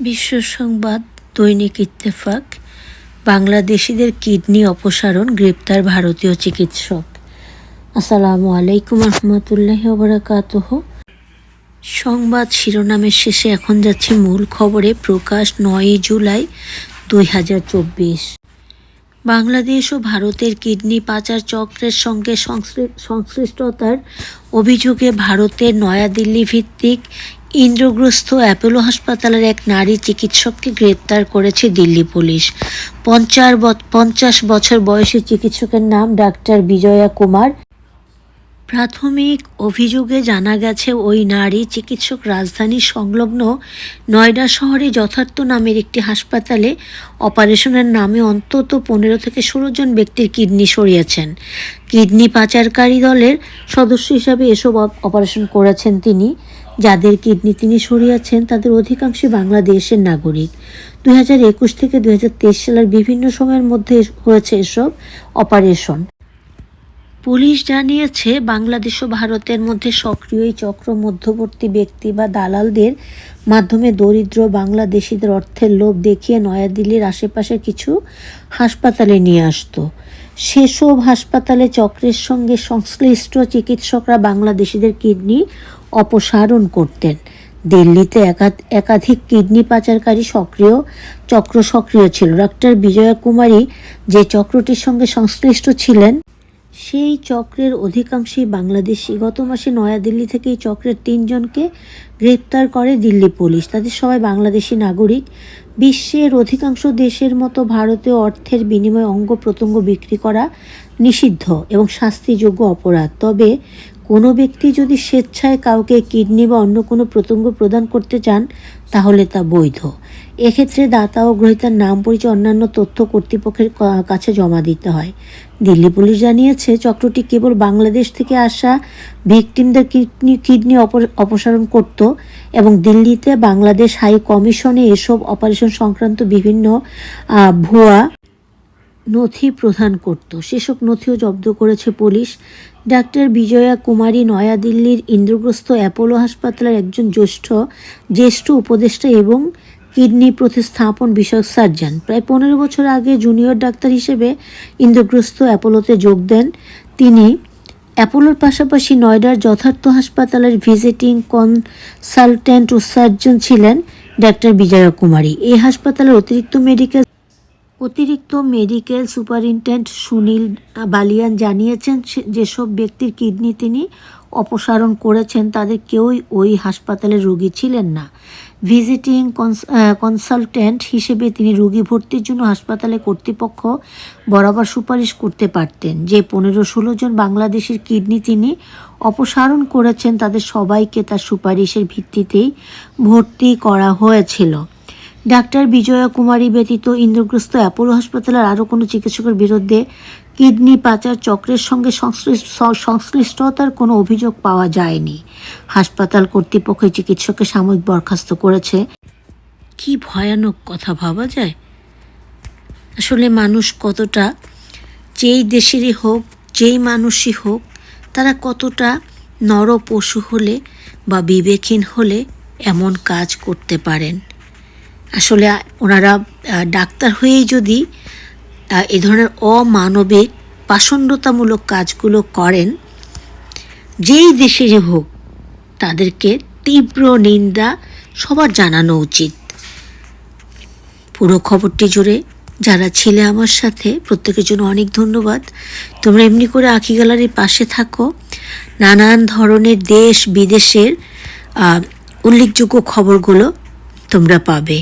বিশ্ব সংবাদ, দৈনিক ইত্তেফাক, বাংলাদেশিদের কিডনি অপসারণ, গ্রেপ্তার ভারতীয় চিকিৎসক। আসসালামু আলাইকুম রহমতুল্লাহ ওবরাকাতহ। সংবাদ শিরোনামের শেষে এখন যাচ্ছে মূল খবরে, প্রকাশ নয়ই জুলাই দুই হাজার চব্বিশ। বাংলাদেশ ও ভারতের কিডনি পাচার চক্রের সঙ্গে সংশ্লি- সংশ্লিষ্টতার অভিযোগে ভারতের নয়াদিল্লি ভিত্তিক ইন্দ্রগ্রস্ত অ্যাপোলো হাসপাতালের এক নারী চিকিৎসককে গ্রেপ্তার করেছে দিল্লি পুলিশ। পঞ্চাশ বছর বয়সী চিকিৎসকের নাম ডাক্তার বিজয়া কুমার। প্রাথমিক অভিযোগে জানা গেছে, ওই নারী চিকিৎসক রাজধানী সংলগ্ন নয়ডা শহরে যথার্থ নামের একটি হাসপাতালে অপারেশনের নামে অন্তত পনেরো থেকে ষোলো জন ব্যক্তির কিডনি সরিয়েছেন। কিডনি পাচারকারী দলের সদস্য হিসাবে এসব অপ- অপারেশন করেছেন তিনি। যাদের কিডনি তিনি সরিয়েছেন, তাদের অধিকাংশই বাংলাদেশের নাগরিক। দুই হাজার একুশ থেকে দুই হাজার তেইশ সালের বিভিন্ন সময়ের মধ্যে হয়েছে এসব অপারেশন। পুলিশ জানিয়েছে, বাংলাদেশ ও ভারতের মধ্যে সক্রিয় এই চক্র মধ্যবর্তী ব্যক্তি বা দালালদের মাধ্যমে দরিদ্র বাংলাদেশিদের অর্থের লোভ দেখিয়ে নয়াদিল্লির আশেপাশে কিছু হাসপাতালে নিয়ে আসতো। সেসব হাসপাতালে চক্রের সঙ্গে সংশ্লিষ্ট চিকিৎসকরা বাংলাদেশিদের কিডনি অপসারণ করতেন। দিল্লিতে একা- একাধিক কিডনি পাচারকারী সক্রিয়, চক্র সক্রিয় ছিল। ডক্টর বিজয়া কুমারী যে চক্রটির সঙ্গে সংশ্লিষ্ট ছিলেন সেই চক্রের অধিকাংশই বাংলাদেশি। গত মাসে নয়াদিল্লি থেকে এই চক্রের তিনজনকে গ্রেপ্তার করে দিল্লি পুলিশ। তাদের সবাই বাংলাদেশি নাগরিক। বিশ্বের অধিকাংশ দেশের মতো ভারতীয় অর্থের বিনিময়ে অঙ্গ প্রত্যঙ্গ বিক্রি করা নিষিদ্ধ এবং শাস্তিযোগ্য অপরাধ। তবে কোনো ব্যক্তি যদি স্বেচ্ছায় কাউকে কিডনি বা অন্য কোনো প্রত্যঙ্গ প্রদান করতে চান, তাহলে তা বৈধ। এক্ষেত্রে দাতা ও গ্রহীতার নাম পরিচয় অন্যান্য তথ্য কর্তৃপক্ষের কাছে জমা দিতে হয়। দিল্লি পুলিশ জানিয়েছে, চক্রটি কেবল বাংলাদেশ থেকে আসা ভিকটিমদের কিডনি কিডনি অপসারণ করত এবং দিল্লিতে বাংলাদেশ হাই কমিশনে এসব অপারেশন সংক্রান্ত বিভিন্ন ভুয়া নথি প্রদান করত। সেসব নথিও জব্দ করেছে পুলিশ। ডাক্তার বিজয়া কুমারী নয়াদিল্লির ইন্দ্রগ্রস্ত অ্যাপোলো হাসপাতালের একজন জ্যেষ্ঠ জ্যেষ্ঠ উপদেষ্টা এবং কিডনি প্রতিস্থাপন বিষয়ক সার্জন। প্রায় পনেরো বছর আগে জুনিয়র ডাক্তার হিসেবে ইন্দ্রগ্রস্ত অ্যাপোলোতে যোগ দেন তিনি। অ্যাপোলোর পাশাপাশি নয়ডার যথার্থ হাসপাতালের ভিজিটিং কনসালটেন্ট ও সার্জন ছিলেন ডাক্তার বিজয়া কুমারী। এই হাসপাতালের অতিরিক্ত মেডিকেল অতিরিক্ত মেডিকেল সুপারিনটেন্ডেন্ট সুনীল বালিয়ান জানিয়েছেন যেসব ব্যক্তির কিডনি তিনি অপসারণ করেছেন, তাদের কেউই ওই হাসপাতালের রোগী ছিলেন না। ভিজিটিং কনসালটেন্ট হিসেবে তিনি রোগী ভর্তির জন্য হাসপাতালে কর্তৃপক্ষ বরাবর সুপারিশ করতে পারতেন। যে পনেরো ষোলো জন বাংলাদেশের কিডনি তিনি অপসারণ করেছেন, তাদের সবাইকে তার সুপারিশের ভিত্তিতেই ভর্তি করা হয়েছিল। ডাক্তার বিজয়া কুমারী ব্যতীত ইন্দ্রগ্রস্ত অ্যাপোলো হাসপাতালের আরও কোনো চিকিৎসকের বিরুদ্ধে কিডনি পাচার চক্রের সঙ্গে সংশ্লিষ্ট সংশ্লিষ্টতার কোনো অভিযোগ পাওয়া যায়নি। হাসপাতাল কর্তৃপক্ষ এই চিকিৎসককে সাময়িক বরখাস্ত করেছে। কি ভয়ানক কথা ভাবা যায়? আসলে মানুষ কতটা যেই দেশেরই হোক, যেই মানুষই হোক, তারা কতটা নর পশু হলে বা বিবেকহীন হলে এমন কাজ করতে পারেন। আসলে ওনারা ডাক্তার হয়েই যদি এ ধরনের অমানবিক, পাষণ্ডতামূলক কাজগুলো করেন, যেই দেশে যে হোক, তাদেরকে তীব্র নিন্দা সবার জানানো উচিত। পুরো খবরটি জুড়ে যারা ছিলে আমার সাথে, প্রত্যেকের জন্য অনেক ধন্যবাদ। তোমরা এমনি করে আঁকি গ্যালারির পাশে থাকো। নানান ধরনের দেশ বিদেশের উল্লেখযোগ্য খবরগুলো তোমরা পাবে।